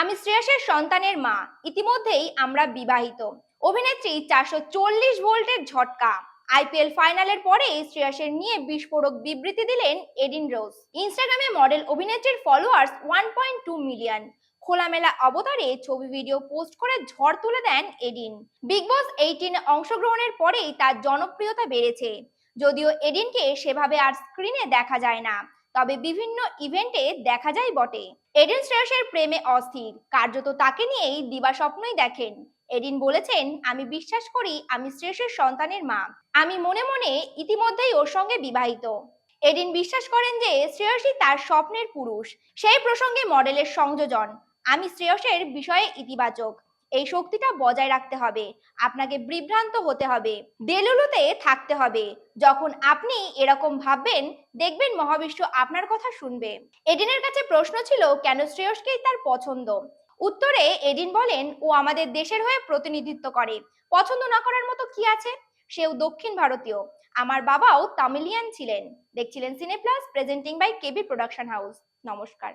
আমি শ্রেয়াসের সন্তানের মা। ইতিমধ্যেই আমরা বিবাহিত। অভিনেত্রী চারশো চল্লিশ ভোল্টের ঝটকা। আইপিএল ফাইনালের পরেই শ্রেয়াসের নিয়ে বিস্ফোরক বিবৃতি দিলেন এডিন রোজ। ইনস্টাগ্রামে মডেল অভিনেত্রীর followers one point two million খোলামেলা অবতারে ছবি ভিডিও পোস্ট করে ঝড় তুলে দেন এডিন। বিগ বস এইটিনে অংশগ্রহণের পরেই তার জনপ্রিয়তা বেড়েছে। যদিও এডিনকে সেভাবে আর স্ক্রিনে দেখা যায় না। তবে বিভিন্ন ইভেন্টে দেখা যায় বটে। এডিন শ্রেয়সের প্রেমে অস্থির। কার্যত তাকে নিয়েই দিবা স্বপ্নই দেখেন। এডিন বলেছেন, আমি বিশ্বাস করি আমি শ্রেয়সের সন্তানের মা। আমি মনে মনে ইতিমধ্যেই ওর সঙ্গে বিবাহিত। এডিন বিশ্বাস করেন যে শ্রেয়সী তার স্বপ্নের পুরুষ। সেই প্রসঙ্গে মডেলের সংযোজন, আমি শ্রেয়সের বিষয়ে ইতিবাচক। এই শক্তিটা বজায় রাখতে হবে, আপনাকে বিভ্রান্ত হতে হবে, দেলুলুতে থাকতে হবে। যখন আপনি এরকম ভাববেন, দেখবেন মহাবিশ্ব আপনার কথা শুনবে। এডিনের কাছে প্রশ্ন ছিল, কেন শ্রেয়সকেই তার পছন্দ? উত্তরে এডিন বলেন, ও আমাদের দেশের হয়ে প্রতিনিধিত্ব করে। পছন্দ না করার মতো কি আছে? সেও দক্ষিণ ভারতীয়। আমার বাবাও তামিলিয়ান ছিলেন। দেখছিলেন cine plus presenting by KB production house নমস্কার।